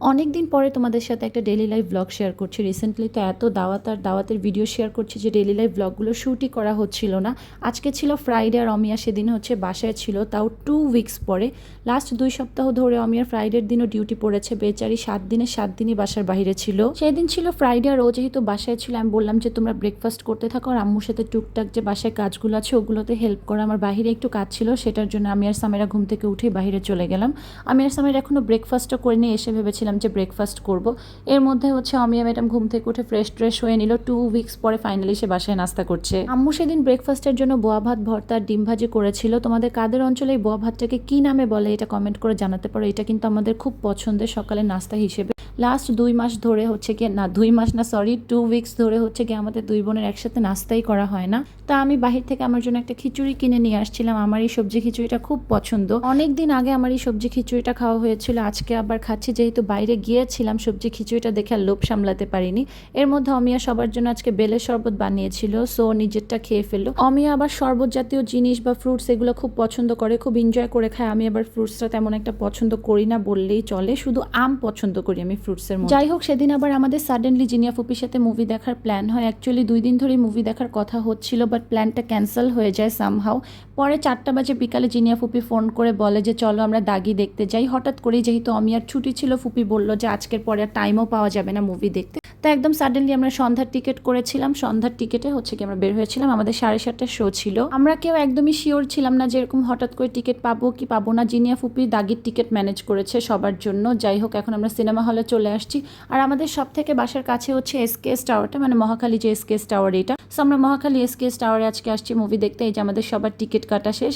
অনেক দিন পরে তোমাদের সাথে একটা ডেলি লাইফ ব্লগ শেয়ার করছি। রিসেন্টলি তো এত দাওয়াত আর দাওয়াতের ভিডিও শেয়ার করছি যে ডেলি লাইফ ব্লগগুলো শ্যুটই করা হচ্ছিল না। আজকে ছিল ফ্রাইডে আর অমিয়া সেদিন হচ্ছে বাসায় ছিল, তাও টু উইকস পরে। লাস্ট দুই সপ্তাহ ধরে অমিয়ার ফ্রাইডের দিনও ডিউটি পড়েছে। বেচারি সাত দিনে সাত দিনই বাসার বাইরে ছিল। সেদিন ছিল ফ্রাইডে আর ও যেহেতু বাসায় ছিল, আমি বললাম যে তোমরা ব্রেকফাস্ট করতে থাকো আর আম্মুর সাথে টুকটাক যে বাসায় কাজগুলো আছে, ওগুলোতে হেল্প করো। আমার বাইরে একটু কাজ ছিল, সেটার জন্য আমি আর সামেরা ঘুম থেকে উঠে বাইরে চলে গেলাম। আমি আর সামেরা এখনও ব্রেকফাস্টও করে নিয়ে এসে ভেবেছিলাম যে ব্রেকফাস্ট করব। এর মধ্যে হচ্ছে অমিয়া ম্যাডাম ঘুম থেকে উঠে ফ্রেশ ট্রেশ হয়ে নিল। টু উইকস পরে ফাইনালি সে বাসায় নাস্তা করছে। আম্মু সেদিন ব্রেকফাস্টের জন্য বোয়া ভাত, ভর্তা ডিম ভাজি করেছিল। তোমাদের কাদের অঞ্চলে এই বোয়া ভাতটাকে কি নামে বলে এটা কমেন্ট করে জানাতে পারো। এটা কিন্তু আমাদের খুব পছন্দের সকালে নাস্তা হিসেবে। লাস্ট দুই মাস ধরে হচ্ছে গিয়ে না, দুই মাস না সরি টু উইকস ধরে হচ্ছে গিয়ে আমাদের দুই বোনের একসাথে নাস্তাই করা হয় না। তা আমি বাহির থেকে আমার জন্য একটা খিচুড়ি কিনে নিয়ে আসছিলাম। আমার এই সবজি খিচুড়িটা খুব পছন্দ। অনেক দিন আগে আমার এই সবজি খিচুড়িটা খাওয়া হয়েছিল। আজকে আবার খাচ্ছি যেহেতু বাইরে গিয়েছিলাম, সবজি খিচুড়িটা দেখে আর লোভ সামলাতে পারিনি। এর মধ্যে অমিয়া সবার জন্য আজকে বেলের শরবত বানিয়েছিল, সো নিজেরটা খেয়ে ফেলল। অমিয়া আবার শরবত জাতীয় জিনিস বা ফ্রুটস এগুলো খুব পছন্দ করে, খুব এনজয় করে খায়। আমি আবার ফ্রুটসটা তেমন একটা পছন্দ করি না বললেই চলে, শুধু আম পছন্দ করি আমি ফ্রুটসের যাই হোক, সেদিন আবার আমাদের সাডেনলি জিনিয়া ফুপির সাথে মুভি দেখার প্ল্যান হয়। অ্যাকচুয়ালি দুই দিন ধরেই মুভি দেখার কথা হচ্ছিল বাট প্ল্যানটা ক্যান্সেল হয়ে যায় সামহাও পরে চারটা বাজে বিকালে জিনিয়া ফুপি ফোন করে বলে যে, চলো আমরা দাগি দেখতে যাই। হঠাৎ করেই যেহেতু অমিয়ার ছুটি ছিল, ফুপি বলল যে আজকের পরে আর টাইমও পাওয়া যাবে না মুভি দেখতে। তো একদম সাডেনলি আমরা সন্ধ্যার টিকিট করেছিলাম। সন্ধ্যার টিকিটে হচ্ছে কি আমরা বের হয়েছিলাম। আমাদের সাড়ে সাতটার শো ছিল। আমরা কেউ একদমই শিওর ছিলাম না যেরকম হঠাৎ করে টিকিট পাবো কি পাবো না। জিনিয়া ফুপি দাগির টিকিট ম্যানেজ করেছে সবার জন্য। যাই হোক, এখন আমরা সিনেমা হলে চলে আসছি। আর আমাদের সব থেকে বাসার কাছে হচ্ছে এসকেএস টাওয়ারটা মানে মহাখালী যে এসকেএস টাওয়ার এটা সো আমরা মহাখালী এসকেএস টাওয়ারে আজকে আসছি মুভি দেখতে। এই যে আমাদের সবার টিকিট কাটা শেষ।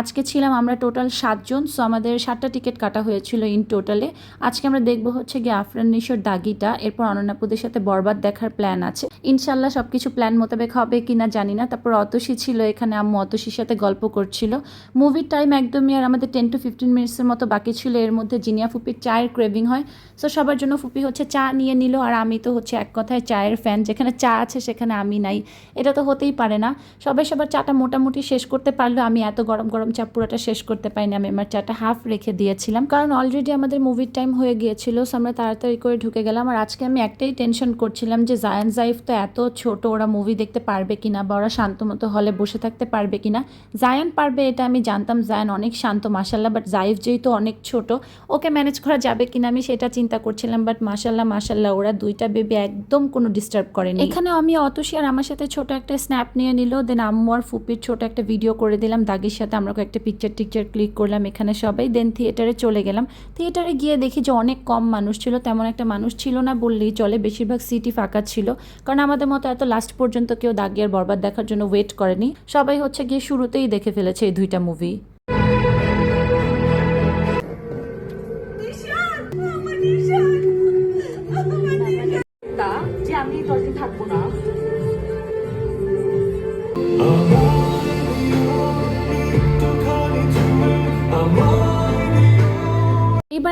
আজকে ছিলাম আমরা টোটাল সাতজন সো আমাদের সাতটা টিকিট কাটা হয়েছিল ইন টোটালে আজকে আমরা দেখব হচ্ছে গিয়ে আফরান, নিশোর, দাগিটা। এরপর অনন্যাপুদের সাথে বরবাদ দেখার প্ল্যান আছে। ইনশাল্লাহ সব কিছু প্ল্যান মোতাবেক হবে কি না জানি না। তারপর অতসী ছিল, এখানে আম্মু অতসীর সাথে গল্প করছিল। মুভির টাইম একদমই আর আমাদের টেন টু ফিফটিন মিনিটসের মতো বাকি ছিল। এর মধ্যে জিনিয়া ফুপির চায়ের ক্রেভিং হয় সো সবার জন্য ফুপি হচ্ছে চা নিয়ে নিল। আর আমি তো হচ্ছে এক কথায় চায়ের ফ্যান যেখানে চা আছে, সেখানে আমি নাই। এটা তো হতেই পারে না। সবাই সবার চাটা মোটামুটি শেষ করতে পারল আমি এত গরম গরম চা পুরোটা শেষ করতে পারিনি। আমি আমার চাটা হাফ রেখে দিয়েছিলাম। কারণ অলরেডি আমাদের মুভির টাইম হয়ে গিয়েছিল সো আমরা তাড়াতাড়ি করে ঢুকে গেলাম। আর আজকে আমি একটাই টেনশন করছিলাম যে জায়ান জাইফ তো এত ছোট, ওরা মুভি দেখতে পারবে কিনা বা ওরা শান্ত মতো হলে বসে থাকতে পারবে কিনা। জায়ান পারবে এটা আমি জানতাম জায়ান অনেক শান্ত মাসাল্লাহ বাট জাইফ যেহেতু অনেক ছোট, ওকে ম্যানেজ করা যাবে কিনা আমি সেটা চিন্তা করছিলাম বাট মাসাল্লাহ মাসাল্লাহ ওরা দুইটা বেবি একদম কোনো ডিস্টার্ব করেনি। এখানে আমি অতসী আর আমার সাথে ছোট একটা স্ন্যাপ নিয়ে নিল দেন আম্মু আর ফুপির ছোট একটা ভিডিও করে দিলাম। দাগির সাথে আমরা একটা পিকচার টিকচার ক্লিক করলাম এখানে সবাই দেন থিয়েটারে চলে গেলাম। থিয়েটারে গিয়ে দেখি যে অনেক কম মানুষ ছিল, তেমন একটা মানুষ ছিল না বললেই চলে। বেশিরভাগ সিটি ফাঁকা ছিল। কারণ আমাদের মতো এত লাস্ট পর্যন্ত কেউ দাগিয়ার বরবাদ দেখার জন্য ওয়েট করেনি। সবাই হচ্ছে গিয়ে শুরুতেই দেখে ফেলেছে এই দুইটা মুভি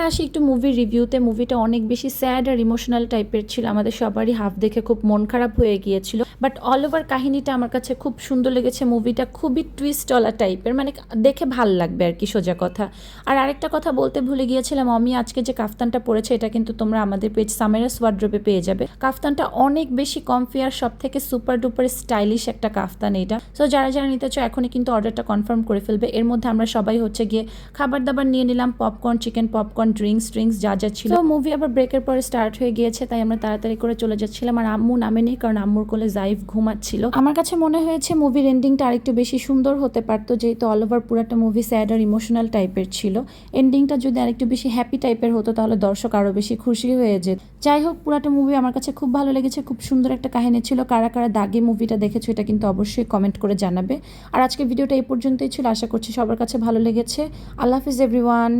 আসি একটু মুভি রিভিউতে মুভিটা অনেক বেশি স্যাড আর ইমোশনাল টাইপের ছিল। আমাদের সবারই হাফ দেখে খুব মন খারাপ হয়ে গিয়েছিল। বাট অল ওভার কাহিনীটা আমার কাছে খুব সুন্দর লেগেছে মুভিটা খুবই টুইস্টওয়ালা টাইপের মানে দেখে ভালো লাগবে আর কি সোজা কথা। আর আরেকটা কথা বলতে ভুলে গিয়েছিলাম আমি আজকে যে কাফতানটা পরেছে এটা কিন্তু তোমরা আমাদের পেজ সামেরাস ওয়ার্ড্রোপে পেয়ে যাবে। কাফতানটা অনেক বেশি কমফি আর সব থেকে সুপার ডুপার স্টাইলিশ একটা কাফতান এটা। সো যারা যারা নিতে চাও, এখনই কিন্তু অর্ডারটা কনফার্ম করে ফেলবে। এর মধ্যে আমরা সবাই হচ্ছে গিয়ে খাবার দাবার নিয়ে নিলাম popcorn chicken popcorn drinks drinks যা যা ছিল। মুভি আবার ব্রেকের পরে স্টার্ট হয়ে গিয়েছে, তাই আমরা তাড়াতাড়ি করে চলে যাচ্ছিলাম। আর আম্মু নামেনি কারণ আম্মুর কোলে জাইফ ঘুমাচ্ছিল। আমার কাছে মনে হয়েছে মুভির এন্ডিংটা আরেকটু বেশি সুন্দর হতে পারতো, যেহেতু অল ওভার পুরাটা মুভি স্যাড আর ইমোশনাল টাইপের ছিল। এন্ডিংটা যদি আরেকটু বেশি হ্যাপি টাইপের হতো, তাহলে দর্শক আরও বেশি খুশি হয়ে যেত। যাই হোক, পুরাটা মুভি আমার কাছে খুব ভালো লেগেছে, খুব সুন্দর একটা কাহিনী ছিল। কারা কারা দাগে মুভিটা দেখেছ, এটা কিন্তু অবশ্যই কমেন্ট করে জানাবে। আর আজকে ভিডিওটা এই পর্যন্তই ছিল। আশা করছি সবার কাছে ভালো লেগেছে। আল্লাহ হাফিজ এভরিওয়ান